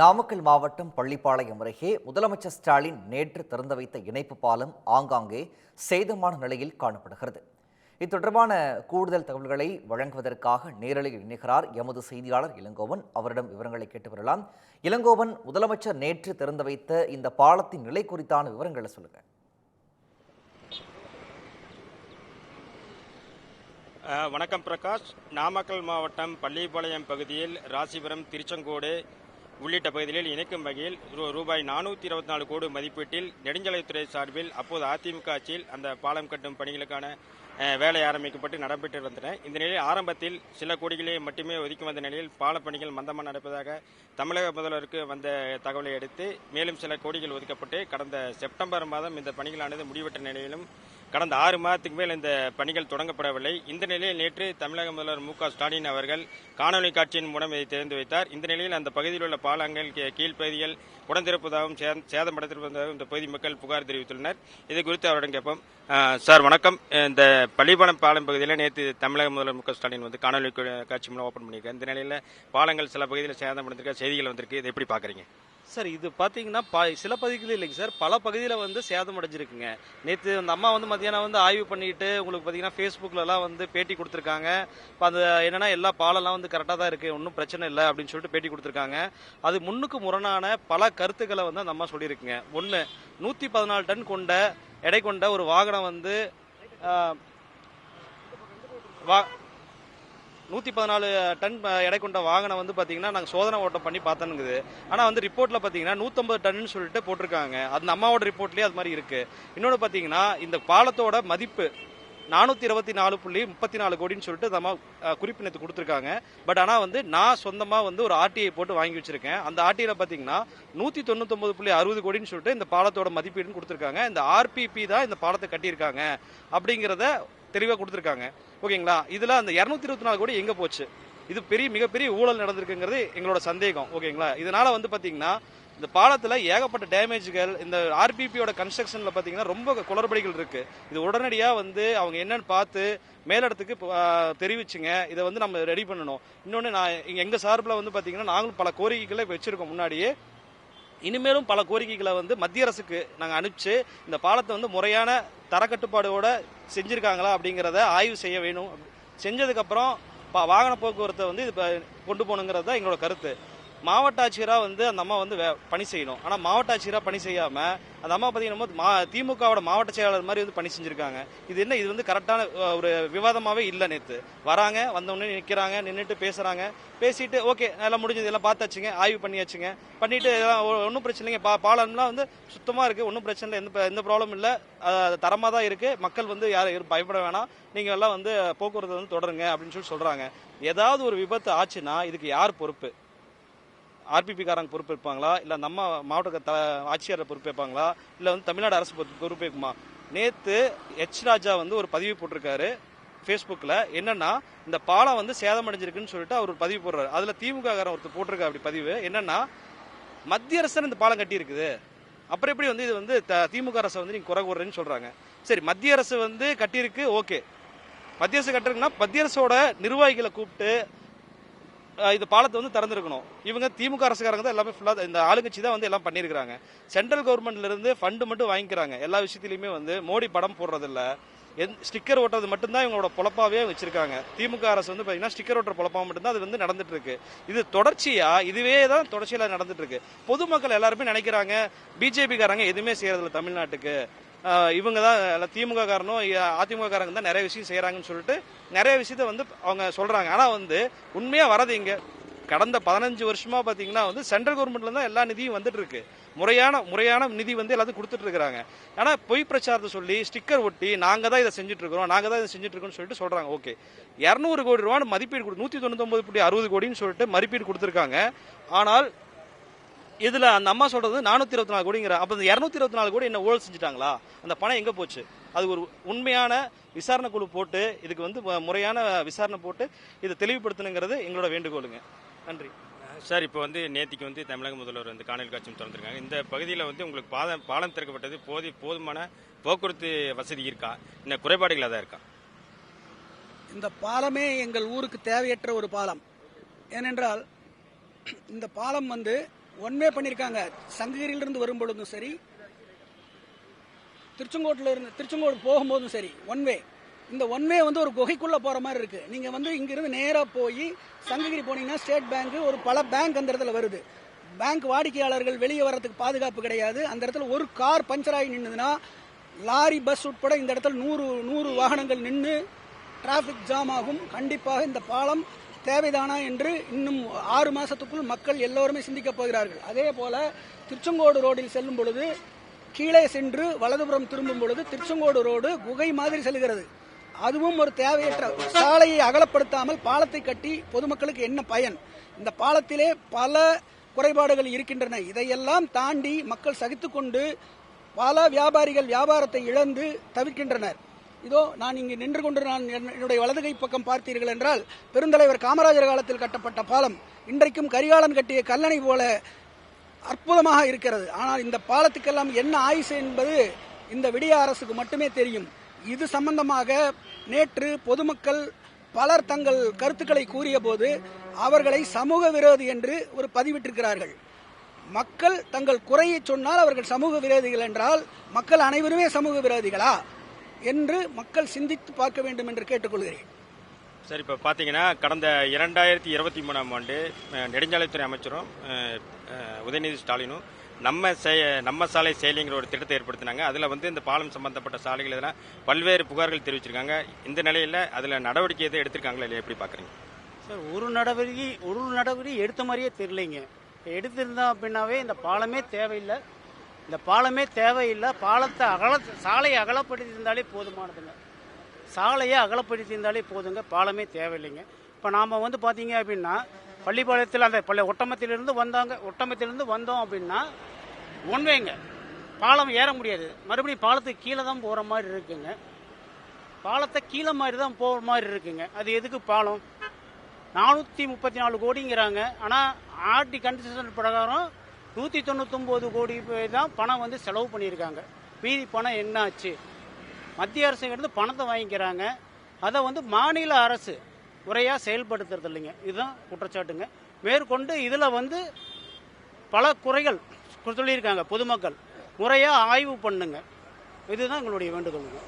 நாமக்கல் மாவட்டம் பள்ளிப்பாளையம் அருகே முதலமைச்சர் ஸ்டாலின் நேற்று திறந்து வைத்த இணைப்பு பாலம் ஆங்காங்கே சேதமான நிலையில் காணப்படுகிறது. இது தொடர்பான கூடுதல் தகவல்களை வழங்குவதற்காக நேரலையில் இணைகிறார் எமது செய்தியாளர் இளங்கோவன். அவரிடம் விவரங்களை கேட்டு வரலாம் இளங்கோவன் முதலமைச்சர் நேற்று திறந்து வைத்த இந்த பாலத்தின் நிலை குறித்தான விவரங்களை சொல்லுங்க. வணக்கம் பிரகாஷ். நாமக்கல் மாவட்டம் பள்ளிப்பாளையம் பகுதியில் ராசிபுரம் திருச்செங்கோடு உள்ளிட்ட பகுதிகளில் இணைக்கும் வகையில் ரூ- ரூபாய் நானூற்றி இருபத்தி நாலு கோடி மதிப்பீட்டில் நெடுஞ்சாலைத்துறை சார்பில் அப்போது அதிமுக ஆட்சியில் அந்த பாலம் கட்டும் பணிகளுக்கான வேலை ஆரம்பிக்கப்பட்டு நடைபெற்று வந்தன. இந்த நிலையில் ஆரம்பத்தில் சில கோடிகளே மட்டுமே ஒதுக்கி வந்த நிலையில் பாலப் பணிகள் மந்தமாக நடப்பதாக தமிழக முதல்வருக்கு வந்த தகவலை அடுத்து மேலும் சில கோடிகள் ஒதுக்கப்பட்டு கடந்த செப்டம்பர் மாதம் இந்த பணிகளானது முடிவற்ற நிலையிலும் கடந்த ஆறு மாதத்துக்கு மேல் இந்த பணிகள் தொடங்கப்படவில்லை. இந்த நிலையில் நேற்று தமிழக முதல்வர் மு ஸ்டாலின் அவர்கள் காணொலி காட்சியின் மூலம் இதை திறந்து வைத்தார். இந்த நிலையில் அந்த பகுதியில் உள்ள பாலங்கள் கீ- கீழ்ப்பகுதிகள் உடந்திருப்பதாகவும் சே- சேதமடைந்திருப்பதாகவும் இந்த பகுதி மக்கள் புகார் தெரிவித்துள்ளனர். இது குறித்து அவரிடம் கேட்போம். சார் வணக்கம். இந்த பள்ளிப்பாளையம் பாலம் பகுதியில் நேற்று தமிழக முதல்வர் மு ஸ்டாலின் வந்து காணொலி காட்சி மூலம் ஓப்பன் பண்ணியிருக்காரு. இந்த நிலையில் பாலங்கள் சில பகுதியில் சேதமடைந்திருக்க செய்திகள் வந்திருக்கு. இதை எப்படி பார்க்குறீங்க? சார் இது பார்த்தீங்கன்னா ப சில பகுதிகளில் இல்லைங்க சார். பல பகுதியில் வந்து சேதம் அடைஞ்சிருக்குங்க. நேற்று அந்த அம்மா வந்து மத்தியானம் வந்து ஆய்வு பண்ணிட்டு உங்களுக்கு பார்த்தீங்கன்னா ஃபேஸ்புக்கிலலாம் வந்து பேட்டி கொடுத்துருக்காங்க. இப்போ அந்த என்னன்னா எல்லா பாலெல்லாம் வந்து கரெக்டாக தான் இருக்குது ஒன்றும் பிரச்சனை இல்லை அப்படின்னு சொல்லிட்டு பேட்டி கொடுத்துருக்காங்க. அது முன்னுக்கு முரணான பல கருத்துக்களை வந்து அந்த அம்மா சொல்லியிருக்குங்க. ஒன்று நூற்றி பதினாலு டன் கொண்ட எடை கொண்ட ஒரு வாகனம் வந்து வா நூற்றி பதினாலு டன் எடை கொண்ட வாகனம் வந்து பார்த்தீங்கன்னா நாங்கள் சோதனை ஓட்டம் பண்ணி பார்த்தனுங்குது. ஆனால் வந்து ரிப்போர்ட்டில் பார்த்தீங்கன்னா நூற்றம்பது டன்னு சொல்லிட்டு போட்டிருக்காங்க. அந்த அம்மாவோட ரிப்போர்ட்லேயே அது மாதிரி இருக்குது இன்னொன்று பார்த்தீங்கன்னா இந்த பாலத்தோட மதிப்பு நானூற்றி இருபத்தி நாலு புள்ளி முப்பத்தி நாலு கோடின்னு சொல்லிட்டு அந்த அம்மா குறிப்பு நேற்று கொடுத்துருக்காங்க. பட் ஆனால் வந்து நான் சொந்தமாக வந்து ஒரு ஆர்டிஐ போட்டு வாங்கி வச்சிருக்கேன். அந்த ஆர்டிஐயில் பார்த்தீங்கன்னா நூற்றி தொண்ணூத்தொம்பது புள்ளி அறுபது கோடின்னு சொல்லிட்டு இந்த பாலத்தோட மதிப்பீடுன்னு கொடுத்துருக்காங்க. இந்த ஆர்பிபி தான் இந்த பாலத்தை கட்டியிருக்காங்க. அப்படிங்கிறத தெளிவாக கொடுத்துருக்காங்க. ஓகேங்களா? இதில் அந்த இரநூத்தி இருபத்தி நாலு கோடி எங்கே போச்சு? இது பெரிய மிகப்பெரிய ஊழல் நடந்திருக்குங்கிறது எங்களோட சந்தேகம். ஓகேங்களா? இதனால் வந்து பார்த்தீங்கன்னா இந்த பாலத்தில் ஏகப்பட்ட டேமேஜ்கள் இந்த ஆர்பிபியோட கன்ஸ்ட்ரக்ஷனில் பார்த்தீங்கன்னா ரொம்ப குளறுபடிகள் இருக்குது இது உடனடியாக வந்து அவங்க என்னன்னு பார்த்து மேலிடத்துக்கு தெரிவிச்சுங்க. இதை வந்து நம்ம ரெடி பண்ணணும். இன்னொன்று நான் இங்கே எங்கள் சார்பில் வந்து பார்த்தீங்கன்னா நாங்களும் பல கோரிக்கைகளை வச்சுருக்கோம் முன்னாடியே. இனிமேலும் பல கோரிக்கைகளை வந்து மத்திய அரசுக்கு நாங்கள் அனுப்பிச்சு இந்த பாலத்தை வந்து முறையான தரக்கட்டுப்பாடோட செஞ்சுருக்காங்களா அப்படிங்கிறத ஆய்வு செய்ய வேணும். செஞ்சதுக்கப்புறம் வாகன போக்குவரத்தை வந்து இது கொண்டு போகணுங்கிறது தான் எங்களோட கருத்து. மாவட்ட ஆட்சியராக வந்து அந்த அம்மா வந்து வே- பணி செய்யணும். ஆனால் மாவட்ட ஆட்சியராக பணி செய்யாமல் அந்த அம்மா பார்த்தீங்கன்னா மா திமுகவோட மாவட்ட செயலாளர் மாதிரி வந்து பணி செஞ்சுருக்காங்க. இது என்ன? இது வந்து கரெக்டான ஒரு விவாதமாகவே இல்லை நேற்று வராங்க வந்தவொடனே நிற்கிறாங்க நின்றுட்டு பேசுகிறாங்க பேசிட்டு ஓகே எல்லாம் முடிஞ்சது எல்லாம் பார்த்தாச்சுங்க ஆய்வு பண்ணியாச்சுங்க. பண்ணிட்டு எல்லாம் ஒன்றும் பிரச்சனை இல்லைங்க. பா பாலம்லாம் வந்து சுத்தமாக இருக்குது ஒன்றும் பிரச்சனை இல்லை எந்த எந்த ப்ராப்ளம் இல்லை. தரமாக தான் இருக்குது மக்கள் வந்து யாரும் எதுவும் பயப்பட வேணாம். நீங்கள் எல்லாம் வந்து போக்குவரத்து வந்து தொடருங்க அப்படின்னு சொல்லி சொல்கிறாங்க ஏதாவது ஒரு விபத்து ஆச்சுன்னா இதுக்கு யார் பொறுப்பு? ஆர்பிபி காரங்க பொறுப்பேற்பாங்களா? இல்லை நம்ம மாவட்ட த ஆட்சியர் பொறுப்பேற்பாங்களா? இல்லை வந்து தமிழ்நாடு அரசு பொறுப்பு- பொறுப்பேற்குமா? நேற்று எச் ராஜா வந்து ஒரு பதிவு போட்டிருக்காரு ஃபேஸ்புக்கில் என்னன்னா இந்த பாலம் வந்து சேதமடைஞ்சிருக்குன்னு சொல்லிட்டு அவர் பதிவு போடுறாரு. அதில் திமுக காரன் ஒருத்தர் போட்டிருக்கா அப்படி பதிவு. என்னன்னா மத்திய அரசு இந்த பாலம் கட்டி இருக்குது அப்புறம் எப்படி வந்து இது வந்து த- திமுக அரசை வந்து நீங்கள் குறை கூடுறேன்னு சொல்கிறாங்க சரி மத்திய அரசு வந்து கட்டியிருக்கு ஓகே. மத்திய அரசு கட்டுறதுன்னா மத்திய அரசோட நிர்வாகிகளை கூப்பிட்டு இது இந்த பாலத்தை வந்து திறந்துருக்கணும். இவங்க திமுக அரசுக்காரங்க தான் எல்லாமே ஃபுல்லாக இந்த ஆளுங்கட்சி தான் வந்து எல்லாம் பண்ணியிருக்காங்க சென்ட்ரல் கவர்மெண்ட்லேருந்து ஃபண்டு மட்டும் வாங்கிக்கிறாங்க. எல்லா விஷயத்திலையுமே வந்து மோடி படம் போடுறதில்ல. எந் ஸ்டிக்கர் ஓட்டுறது மட்டும்தான் இவங்களோட பொழப்பாவே வச்சிருக்காங்க. திமுக அரசு வந்து பார்த்தீங்கன்னா ஸ்டிக்கர் ஓட்டுற பொழப்பா மட்டும்தான் அது வந்து நடந்துட்டு இருக்கு இது தொடர்ச்சியா இதுவே தான் தொடர்ச்சியில் நடந்துட்டு இருக்கு பொதுமக்கள் எல்லாருமே நினைக்கிறாங்க பிஜேபிக்காரங்க எதுவுமே செய்யறதில்ல தமிழ்நாட்டுக்கு. இவங்க தான் எல்லாம் திமுக காரனும் அதிமுக காரங்க தான் நிறைய விஷயம் செய்கிறாங்கன்னு சொல்லிட்டு நிறைய விஷயத்த வந்து அவங்க சொல்கிறாங்க ஆனால் வந்து உண்மையாக வரது இங்கே. கடந்த பதினஞ்சு வருஷமா பார்த்தீங்கன்னா வந்து சென்ட்ரல் கவர்மெண்ட்ல தான் எல்லா நிதியும் வந்துட்டு இருக்கு முறையான முறையான நிதி வந்து எல்லாத்தையும் கொடுத்துட்டு இருக்கிறாங்க. ஆனால் பொய் பிரச்சாரத்தை சொல்லி ஸ்டிக்கர் ஒட்டி நாங்கள் தான் இதை செஞ்சுட்டு இருக்கிறோம் நாங்கள் தான் இதை செஞ்சுட்டு இருக்கோம்னு சொல்லிட்டு சொல்றாங்க. ஓகே. இரநூறு கோடி ரூபான்னு மதிப்பீடு கொடு நூற்றி தொண்ணூத்தொம்பது புள்ளி அறுபது கோடின்னு சொல்லிட்டு மதிப்பீடு கொடுத்துருக்காங்க. ஆனால் இதுல அந்த அம்மா சொல்றது நானூத்தி இருபத்தி நாலு கோடிங்கிற அப்ப இந்த இருநூத்தி இருபத்தி நாலு கோடி என்ன ஊழல் செஞ்சுட்டாங்களா? அந்த பணம் எங்க போச்சு? அது ஒரு உண்மையான விசாரணை குழு போட்டு இதுக்கு வந்து முறையான விசாரணை போட்டு இதை தெளிவுபடுத்தணுங்கிறது எங்களோட வேண்டுகோளுங்க. நன்றி. சார் இப்போ வந்து நேத்திக்கு வந்து தமிழக முதல்வர் வந்து காணொலி காட்சியும் திறந்திருக்காங்க. இந்த பகுதியில் வந்து உங்களுக்கு பாதம் பாலம் திறக்கப்பட்டது போதி போதுமான போக்குவரத்து வசதி இருக்கா? இந்த குறைபாடுகள் தான் இருக்கா? இந்த பாலமே எங்கள் ஊருக்கு தேவையற்ற ஒரு பாலம். ஏனென்றால் இந்த பாலம் வந்து ஒன்மே பண்ணியிருக்காங்க சங்ககிரியிலிருந்து வரும் பொழுதும் சரி திருச்செங்கோட்டில் இருந்து திருச்செங்கோடு போகும்போதும் சரி ஒன்வே இந்த ஒன்வே வந்து ஒரு குகைக்குள்ள போற மாதிரி இருக்கு. நீங்க வந்து இங்கிருந்து நேராக போய் சங்ககிரி போனீங்கன்னா ஸ்டேட் பேங்க் ஒரு பல பேங்க் அந்த இடத்துல வருது. பேங்க் வாடிக்கையாளர்கள் வெளியே வர்றதுக்கு பாதுகாப்பு கிடையாது. அந்த இடத்துல ஒரு கார் பஞ்சர் ஆகி நின்றுதுன்னா லாரி பஸ் உட்பட இந்த இடத்துல நூறு நூறு வாகனங்கள் நின்று டிராஃபிக் ஜாம் ஆகும். கண்டிப்பாக இந்த பாலம் தேவைதானா என்று இன்னும் ஆறு மாசத்துக்குள் மக்கள் எல்லோருமே சிந்திக்கப் போகிறார்கள். அதே போல திருச்செங்கோடு ரோடில் செல்லும் பொழுது கீழே சென்று வலதுபுறம் திரும்பும் பொழுது திருச்செங்கோடு ரோடு குகை மாதிரி செல்கிறது. அதுவும் ஒரு தேவையற்ற சாலையை அகலப்படுத்தாமல் பாலத்தை கட்டி பொதுமக்களுக்கு என்ன பயன்? இந்த பாலத்திலே பல குறைபாடுகள் இருக்கின்றன. இதையெல்லாம் தாண்டி மக்கள் சகித்துக்கொண்டு பல வியாபாரிகள் வியாபாரத்தை இழந்து தவிர்க்கின்றனர். இதோ நான் இங்கு நின்று கொண்டு நான் என்னுடைய வலதுகை பக்கம் பார்த்தீர்கள் என்றால் பெருந்தலைவர் காமராஜர் காலத்தில் கட்டப்பட்ட பாலம். இன்றைக்கும் கரிகாலன் கட்டிய கல்லணை போல அற்புதமாக இருக்கிறது. ஆனால் இந்த பாலத்துக்கெல்லாம் என்ன ஆயுசு என்பது இந்த விடிய அரசுக்கு மட்டுமே தெரியும். இது சம்பந்தமாக நேற்று பொதுமக்கள் பலர் தங்கள் கருத்துக்களை கூறிய போது அவர்களை சமூக விரோதி என்று ஒரு பதிவிட்டிருக்கிறார்கள். மக்கள் தங்கள் குறையை சொன்னால் அவர்கள் சமூக விரோதிகள் என்றால் மக்கள் அனைவருமே சமூக விரோதிகளா? என்று மக்கள் சிந்தித்து பார்க்க வேண்டும் என்று கேட்டுக்கொள்கிறேன். சரி இப்போ பார்த்தீங்கன்னா கடந்த இரண்டாயிரத்தி இருபத்தி மூணாம் ஆண்டு நெடுஞ்சாலைத்துறை அமைச்சரும் உதயநிதி ஸ்டாலினும் நம்ம செய- நம்ம சாலை செயலிங்கிற ஒரு திட்டத்தை ஏற்படுத்தினாங்க. அதில் வந்து இந்த பாலம் சம்பந்தப்பட்ட சாலைகள் இதெல்லாம் பல்வேறு புகார்கள் தெரிவிச்சிருக்காங்க. இந்த நிலையில் அதில் நடவடிக்கை எதுவும் எடுத்திருக்காங்களா இல்லையா? எப்படி பார்க்குறீங்க சார் ஒரு நடவடிக்கை ஒரு நடவடிக்கை எடுத்த மாதிரியே தெரியலைங்க. எடுத்திருந்தோம் அப்படின்னாவே இந்த பாலமே தேவையில்லை. இந்த பாலமே தேவையில்லை. பாலத்தை அகல சாலையை அகலப்படுத்தி இருந்தாலே போதுமானதுங்க. சாலையை அகலப்படுத்தி இருந்தாலே போதுங்க. பாலமே தேவையில்லைங்க. இப்போ நாம் வந்து பார்த்தீங்க அப்படின்னா பள்ளிப்பாளையத்தில் அந்த பள்ளி ஒட்டமத்திலிருந்து வந்தாங்க ஒட்டமத்திலிருந்து வந்தோம் அப்படின்னா ஒன்வேங்க. பாலம் ஏற முடியாது. மறுபடியும் பாலத்துக்கு கீழே தான் போகிற மாதிரி இருக்குங்க. பாலத்தை கீழே மாதிரி தான் போகிற மாதிரி இருக்குங்க. அது எதுக்கு பாலம்? நானூற்றி முப்பத்தி நாலு கோடிங்கிறாங்க. ஆனால் ஆர்டி கண்டிஷன் பிரகாரம் நூற்றி தொண்ணூத்தொம்பது கோடி பேர் தான் பணம் வந்து செலவு பண்ணியிருக்காங்க. மீதி பணம் என்ன ஆச்சு மத்திய அரசுங்கிறது பணத்தை வாங்கிக்கிறாங்க. அதை வந்து மாநில அரசு முறையாக செயல்படுத்துறது இல்லைங்க. இதுதான் குற்றச்சாட்டுங்க. மேற்கொண்டு இதில் வந்து பல குறைகள் சொல்லியிருக்காங்க. பொதுமக்கள் முறையாக ஆய்வு பண்ணுங்க. இதுதான் எங்களுடைய வேண்டுகோளுங்க.